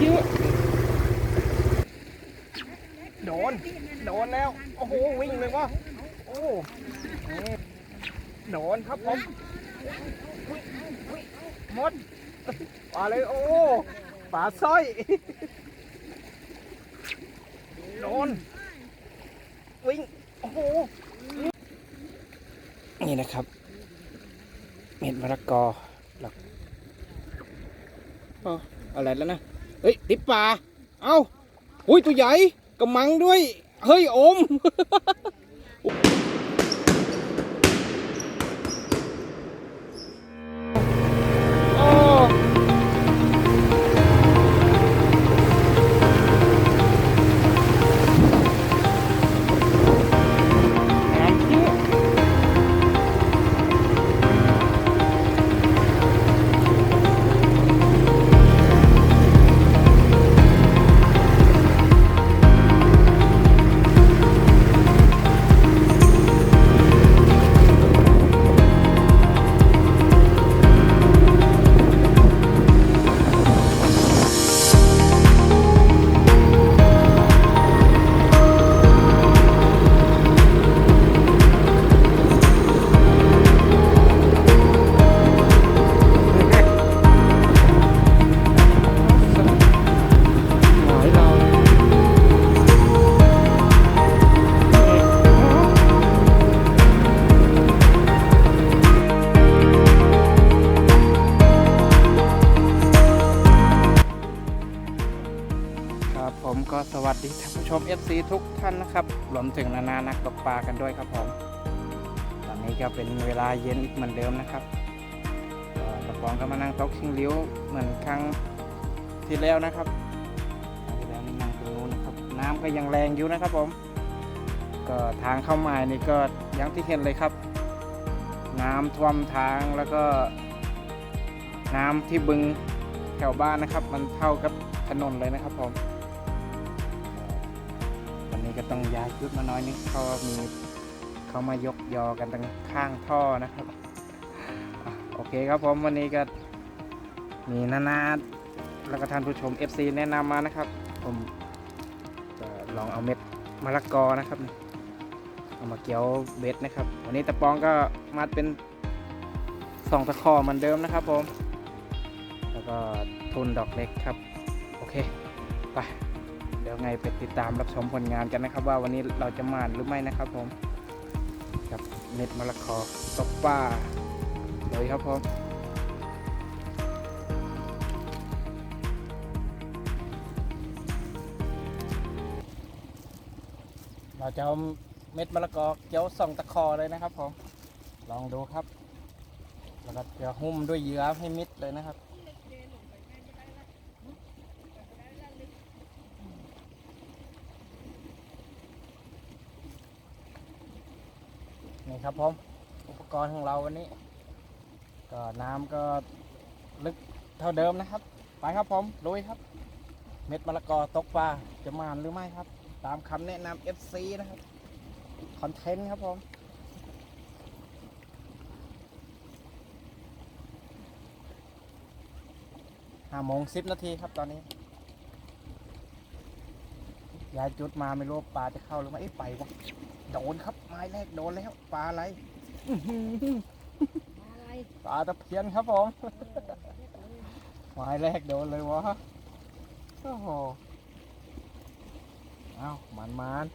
เยอะ โดน โดนแล้ว โอ้โห วิ่งเลยวะโอ้โดนครับผมมดมาเลยโอ้ปลาสร้อย โดน วิ่ง โอ้โห นี่นะครับ เม็ดมะละกอหลักอ๋ออะไรแล้วนะ เฮ้ยติดปลาเอ้าอุ้ยตัวใหญ่กระมังด้วย เฮ้ยโอม ท่านผู้ชม FC ทุกท่านนะครับรวมถึงนานานักตกปลากันด้วยครับผม ตอนนี้ก็เป็นเวลาเย็นอีกเหมือนเดิมนะครับก็ตะปองก็มานั่งโต๊ะชิงเลิ้ยวเหมือนครั้งที่แล้วนะครับที่แล้วนี่นั่งตรงนู้นนะครับ น้ำก็ยังแรงอยู่นะครับผม ก็ทางเข้ามานี่ก็อยังที่เห็นเลยครับ น้ำท่วมทางแล้วก็ น้ำที่บึงแถวบ้านนะครับ มันเท่ากับถนนเลยนะครับผม ต้องย้ายชุดมาน้อยนึงเพรามีเขามายกยอกันตั้งข้างท่อนะครับอโอเคครับผมวันนี้ก็มีนานาแล้วก็ท่านผู้ชม FC แนะนำมานะครับ ผมลองเอาเม็ดมะละกอนะครับ เอามาเกี่ยวเบ็ดนะครับ วันนี้ตะปองก็มัดเป็นสองตะขอเหมือนเดิมนะครับผม แล้วก็ทุนดอกเล็กครับ โอเค ไป ดี๋ยวไงไปติดตามรับชมผลงานกันนะครับ ว่าวันนี้เราจะมานหรือไม่นะครับผมกับเม็ดมะละกอตกปลาเลยครับผมเราจะเอาเม็ดมะละกอเกี่ยวส่องตะคอเลยนะครับผมลองดูครับ แล้วก็จะหุ้มด้วยเยื่อให้มิดเลยนะครับ นี่ ครับผมอุปกรณ์ของเราวันนี้ ก็น้ำก็ลึกเท่าเดิมนะครับ ไปครับผมลุยครับ เม็ดมะละกอตกปลาจะมานหรือไม่ครับ ตามคำแนะนำ FC นะครับ คอนเทนต์ครับผมห้าโมงสิบนาทีครับตอนนี้ยายจุดมาไม่รู้ปลาจะเข้าหรือไม่ไปวะ โดนครับ ไม้แรกโดนแล้ว ปลาอะไรอื้อหืออะไรปลาตะเพียนครับผม ไม้แรกโดนเลยวะโอ้โหเอามันมัน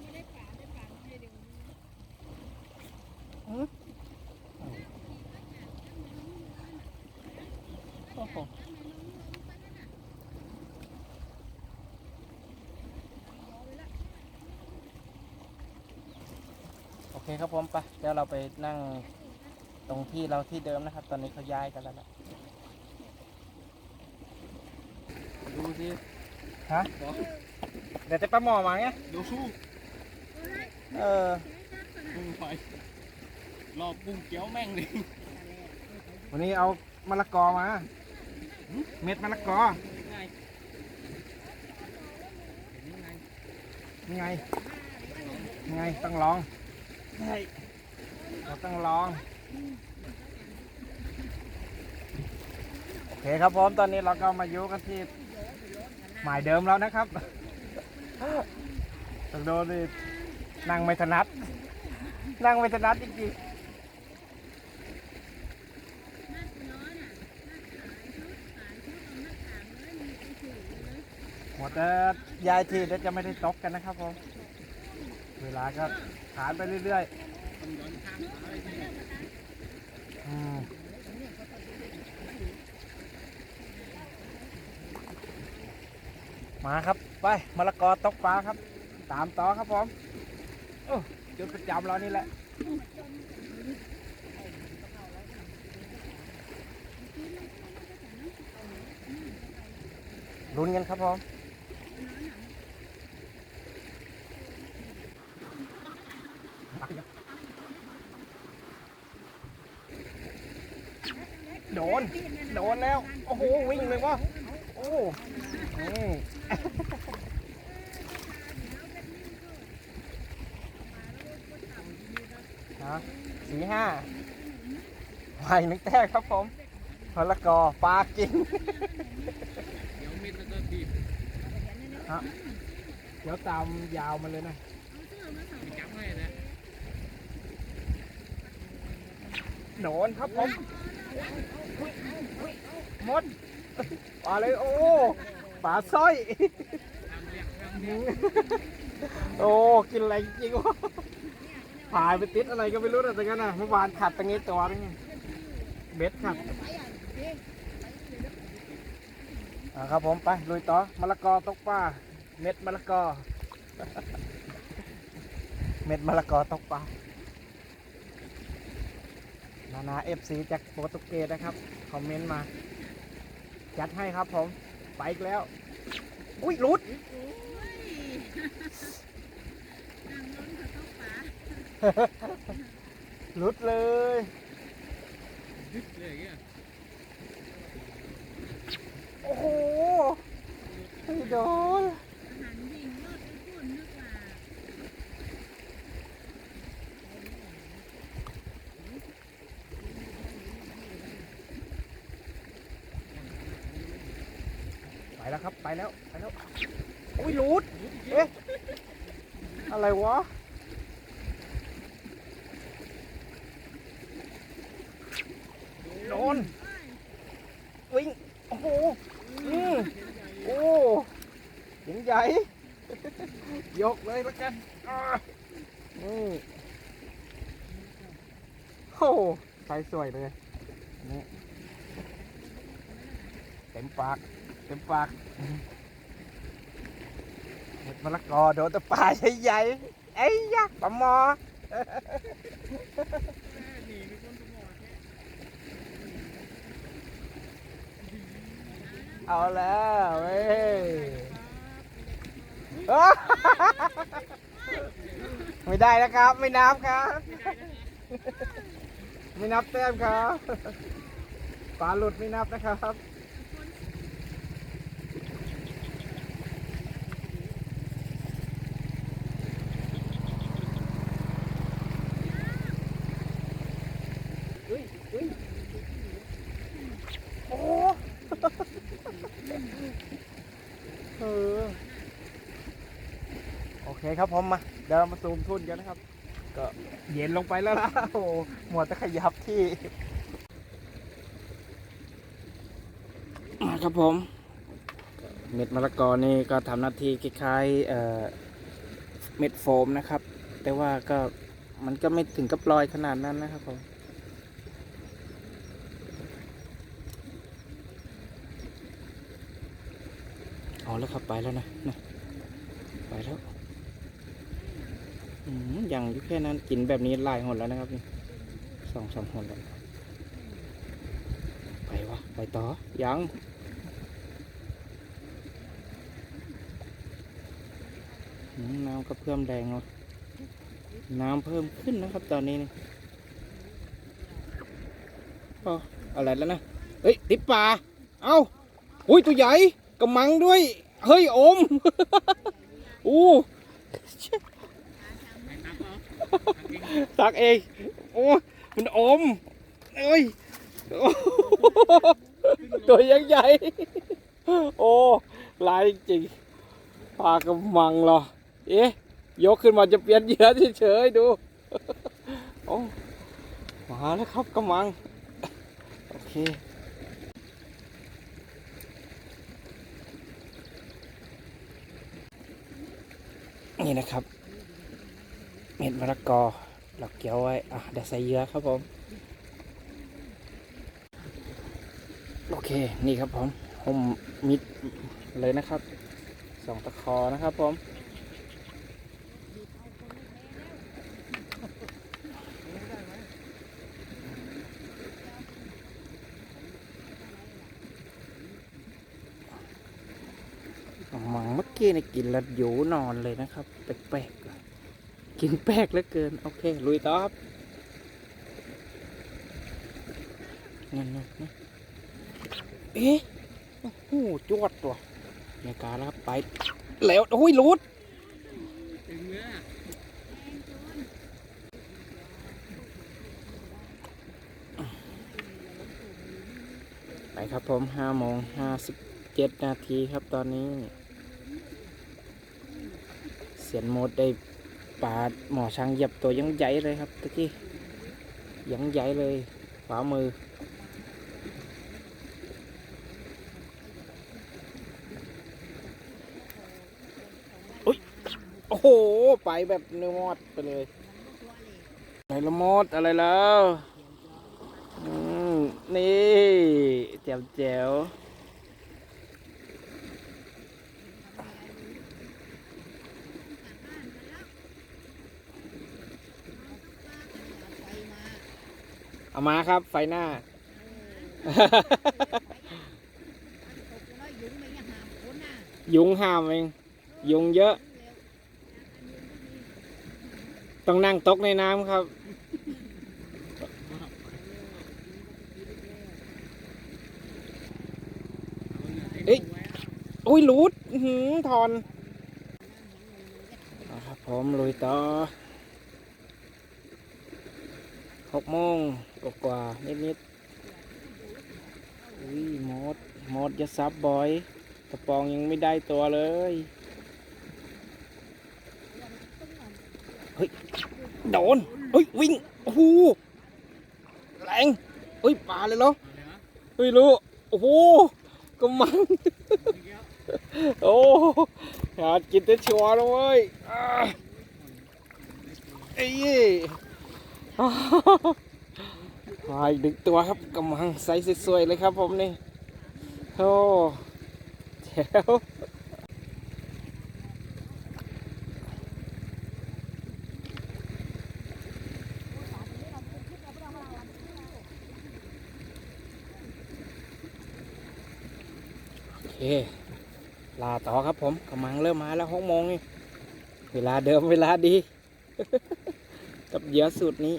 ไม่ได้ป่าได้ป่าไม่ได้ดูโอ้โหโอเคครับผมไปเดี๋ยวเราไปนั่งตรงที่เราที่เดิมนะครับ ตอนนี้เขาย้ายกันแล้วนะดูสิฮะเดี๋ยวจะปลาหมอมาไงดูสู้เออมึงไปรอบกุ้งเกี้ยวแม่งเลยวันนี้เอามะละกอมา เม็ดมะละกอง่ายนี่ไงนี่ไงต้องลอง ใช่เราต้องลองเคครับผมตอนนี้เราก็มาอยู่กันที่หมายเดิมแล้วนะครับต้องโดนดินั่งไม่ถนัด นั่งไม่ถนัดจริงๆหมดแต่ยายทีเดี๋ยวจะไม่ได้ตกกันนะครับผม เวลาก็ ผ่านไปเรื่อยๆอืมมาครับไปมะละกอตกปลาครับ ตามต่อครับผมโอ้จุดประจำเรานี่แหละลุ้นกันครับผม โดน โดนแล้ว โอ้โห วิ่งเลยวะโอ้อืมฮะสีห้าไหวหนึ่งแต้ครับผมมะลกอปลากินเดี๋ยวมิดแล้วก็บีบเดี๋ยวตามยาวมาเลยนะจับให้นะโดนครับผม มดปลาเลยโอ้ปลาสร้อย โอ้กินอะไรจริงวะพายไปติดอะไรก็ไม่รู้นะแต่กันนะเมื่อวานขัดตรงนี้ตัวนึงเบ็ดขัดอ่าครับผมไปลุยต่อมะละกอตกปลาเม็ดมะละกอ เม็ดมะละกอตกปลา นานาเอฟซีจากโปรตุเกสนะครับ คอมเมนต์มาจัดให้ครับผม ไปอีกแล้ว อุ้ยหลุดหลุดเลยยึดเลยอย่างเงี้ย โอ้โหไม่โดน ไปแล้ว ไปแล้ว อุ้ยหลุดเอ๊ะอะไรวะ โดน วิ่ง โอ้โหอืมโอ้หิงใหญ่ ยกเลยล้วกันอ่าอืมโอ้ใส่สวยเลยนี่เต็มปาก เต็มปากเห็ดมะละกอโดนตะปาใหญ่ๆไอ้ยะปลาหมอเอาแล้วเว้ยไม่ได้นะครับ ไม่นับครับ ไม่นับแต้มครับปลาหลุดไม่นับนะครับ อุ้ยอุ้ยโอ้ เออโอเครับผมมาเดี๋ยวเรามาซูมทุ่นกันนะครับ ก็เย็นลงไปแล้วนะโอ้หหมดจะขยับที่ครับผม เม็ดมะละกอนี่ก็ทำหน้าที่คล้ายๆเอ่อเม็ดโฟมนะครับ แต่ว่าก็มันก็ไม่ถึงกับลอยขนาดนั้นนะครับผมเอาแล้วครับไปแล้วนะนะ ไปแล้ว อืมยังอยู่แค่นั้นกินแบบนี้หลายหนแล้วนะครับนี่สองสามหนแล้วไปวะไปต่อยังน้ำก็เพิ่มแรงเนาะน้ำเพิ่มขึ้นนะครับตอนนี้นี่อออะไรแล้วนะเฮ้ยติดปลาเอ้าอุ้ยตัวใหญ่กระมังด้วย เฮ้ยอมอู้ ไปตับเอาทำเอง ตักเอง โอ้มันอมเอ้ยตัวยังใหญ่ โอ้ลายจริงปลากระมังเหรอ เอ๊ะ ยกขึ้นมาจะเปลี่ยนเหยื่อเฉยๆดู โอ้มาแล้วครับกระมัง โอเคนี่นะครับ ม็ดมะละกอเราเกี่ยวไว้ อะเดี๋ยวใส่เยื่อครับผม โอเค นี่ครับผมผมมิดเลยนะครับ สองตะคอนะครับผม มังเมื่อกี้เนี่กินแล้วอยู่นอนเลยนะครับ แปลกๆ กินแปลกเหลือเกิน โอเค ลุยต่อครับนั่นนะเอ๊ะโอ้โหจวดตัวในการแล้วครับไป แล้วโอ้ยรูดไปครับผมห้าโมงห้าสิบเจ็ดนาทีครับตอนนี้ เสียนโมดได้ ปลาหมอช้างเหยียบตัวยังใหญ่เลยครับตะกี้ยังใหญ่เลยขวามือ อุ๊ยโอ้โห ไปแบบเนื้อมอดไปเลยอะไรละมอดอะไรแล้ว นี่แจ๋วแจ๋ว ไปมา เอามาครับ ไฟหน้า ยุ่งห้ามเอง ยุงเยอะ ต้องนั่งตกในน้ำครับ เอ้ยอุ้ยหลุดหือถอนครับผมลุยต่อ หกโมงกว่าๆนิดๆอุ้ยมดมดจะซับบอยกระปองยังไม่ได้ตัวเลยเฮ้ยโดนเฮ้ยวิ่งโอ้โหแรงเฮ้ยปลาเลยเหรอเฮ้ยรู้โอ้โหกำมังโอ้อยากกินแต่ชัวร์เลยเว้ยอ่าเอ้ย มาอีกหนึ่งตัวครับกำลังไซส์สวยๆเลยครับผมนี่โอ้แจ๋วโอเคลาต่อครับผมกำลังเริ่มมาแล้วหกโมงนี่เวลาเดิมเวลาดี กับเหยื่อสูตรนี้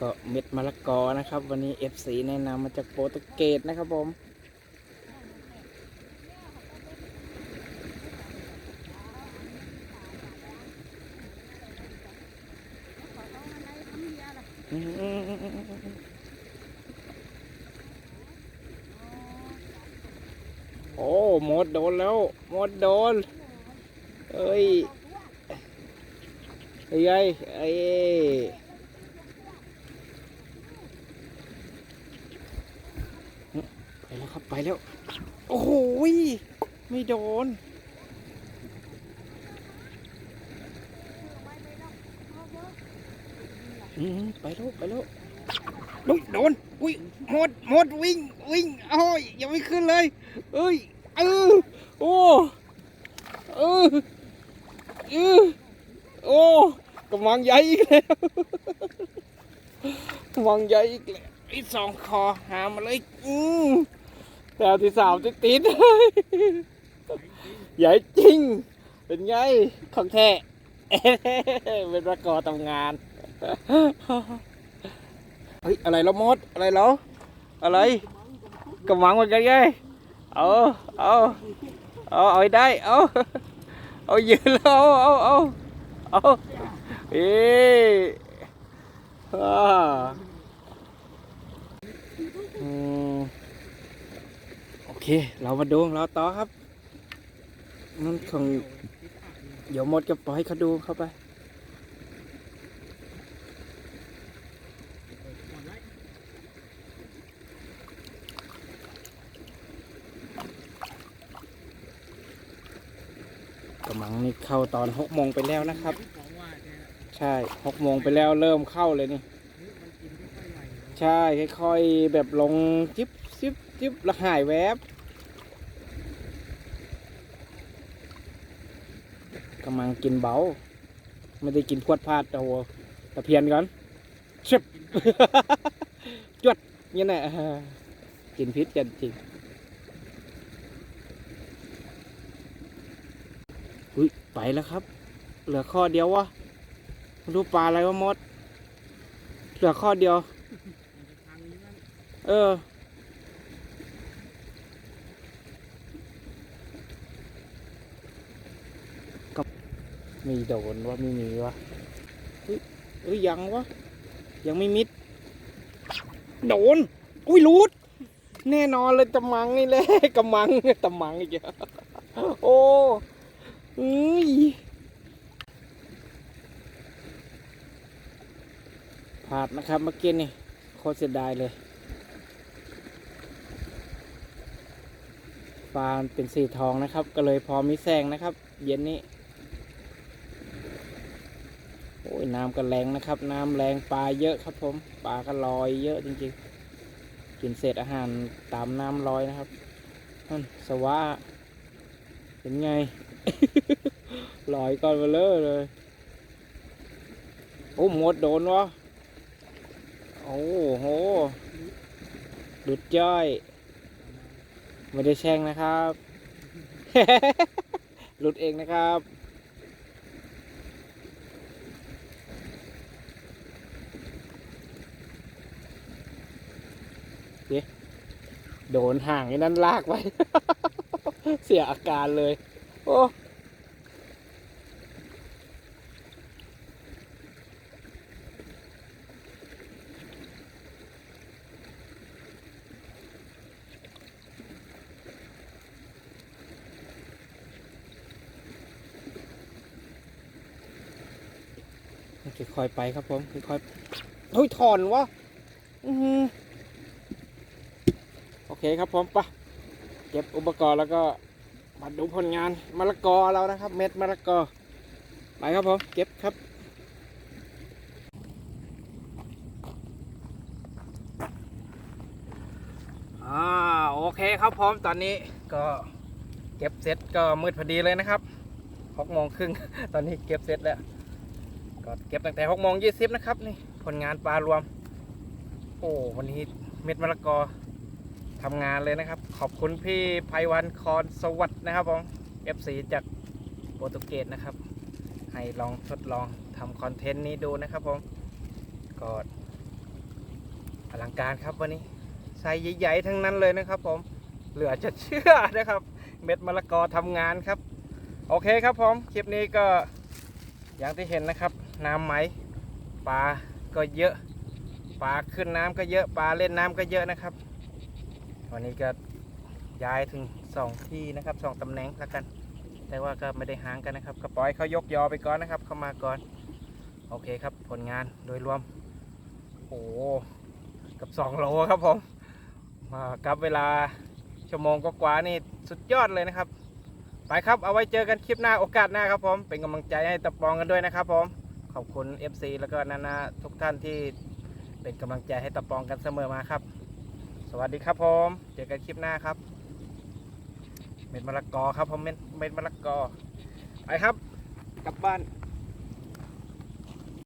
ก็เม็ดมะละกอนะครับ วันนี้ FC แนะนำมาจากโปรตุเกสนะครับผมโอ้หมดโดนแล้วหมดโดน เอ้ย เอ้ยไอ้ไอ้ไปแล้วครับไปแล้ว โอ้โหไม่โดนอืมไปแล้วไปแล้วลุยโดน อุ้ยหมดหมดวิ่งวิ่งโอ้ยยังไม่ขึ้นเลยเอ้ยเออโอ้เออเออ โอ้กำลังใหญ่อีกแล้วกำลังใหญ่อีกแล้วไอ้สองคอหามาเลยอืมแต่ที่สามติดติดใหญ่จริง เป็นไงของแท้เป็นประกอบทำงานเฮ้ยอะไรแล้วมดอะไรแล้วอะไรกำลังเหมือนกันไงเอาเอาเอาเอาให้ได้เอาเอายืนแล้วเอาเอา เอาเอ๊โอเค เรามาดูเราต่อครับนั่นของเดี๋ยวหมดก็ปล่อยเขาดูเข้าไป กำลังนี่เข้าตอนหกโมงไปแล้วนะครับ ใช่หกโมงไปแล้วเริ่มเข้าเลยนี่ ใช่ค่อยๆแบบลงจิบจิบจิบแล้วหายแวบกำลังกินเบาไม่ได้กินพวดพลาดโอ้ตะเพียนก่อนชิบจวดนี่ยนะกินพิษกันจริง อุ้ยไปแล้วครับ เหลือข้อเดียววะไม่รู้ปลาอะไรวะมด เหลือข้อเดียวมันจะพังนี่มันเออกับมีโดนวะไม่มีวะเฮ้ยเฮ้ยยังวะ ยังไม่มิด โดน อุ้ยรูด แน่นอนเลยตะมังนี่แหละกำมังตะมังอีกแล้วโอ้ อุ้ยพลาดนะครับเมื่อกี้นี่โคตรเสียดายเลยปลาเป็นสีทองนะครับ ก็เลยพอมีแสงนะครับ เย็นนี้โอ้ยน้ำก็แรงนะครับ น้ำแรงปลาเยอะครับผมปลาก็ลอยเยอะจริงๆ กินเศษอาหารตามน้ำลอยนะครับนั่นสวะเป็นไง ลอยก่อนมาเลอเลยโอ้หมดโดนวะโอ้โหหลุดจ้อยไม่ได้แช่งนะครับหลุดเองนะครับเดี๋ยโดนห่างไอ้นั้นลากไว้เสียอาการเลย โอ้ ค่อยๆไปครับผมค่อยๆเฮ้ยถอนวะโอเคครับผมไปะเก็บอุปกรณ์แล้วก็มาดูผลงานมะละกอเรานะครับ เม็ดมะละกอไปครับผมเก็บครับอ่าโอเคครับผมตอนนี้ก็เก็บเสร็จก็มืดพอดีเลยนะครับหกโมงครึ่งตอนนี้เก็บเสร็จแล้ว ก็เก็บตั้งแต่หกโมงยี่สิบนะครับนี่ผลงานปลารวม โอ้วันนี้เม็ดมะละกอทำงานเลยนะครับ ขอบคุณพี่ไพวันคอนสวัสด์นะครับผม FC จากโปรตุเกสนะครับ ให้ลองทดลองทำคอนเทนต์นี้ดูนะครับผมก็อลังการครับวันนี้ไซส์ใหญ่ๆทั้งนั้นเลยนะครับผมเหลือจะเชื่อนะครับ เม็ดมะละกอทำงานครับ โอเคครับผม คลิปนี้ก็อย่างที่เห็นนะครับ น้ำไหมปลาก็เยอะปลาขึ้นน้ำก็เยอะปลาเล่นน้ำก็เยอะนะครับ วันนี้ก็ย้ายถึงสองที่นะครับสองตำแหน่งแล้วกัน แต่ว่าก็ไม่ได้ห่างกันนะครับก็ปล่อยเขายกยอไปก่อนนะครับ เข้ามาก่อน โอเคครับผลงานโดยรวม โอ้กับสองโลครับผมมากับเวลาชั่วโมงก็กว่านี่สุดยอดเลยนะครับ ไปครับเอาไว้เจอกันคลิปหน้าโอกาสหน้าครับผม เป็นกำลังใจให้ตะปองกันด้วยนะครับผม ขอบคุณ FC แล้วก็นานาทุกท่านที่เป็นกำลังใจให้ตะปองกันเสมอมาครับ สวัสดีครับผมเจอกันคลิปหน้าครับ เม็ดมะละกอครับผมเม็ดเม็ดมะละกอไปครับกลับบ้าน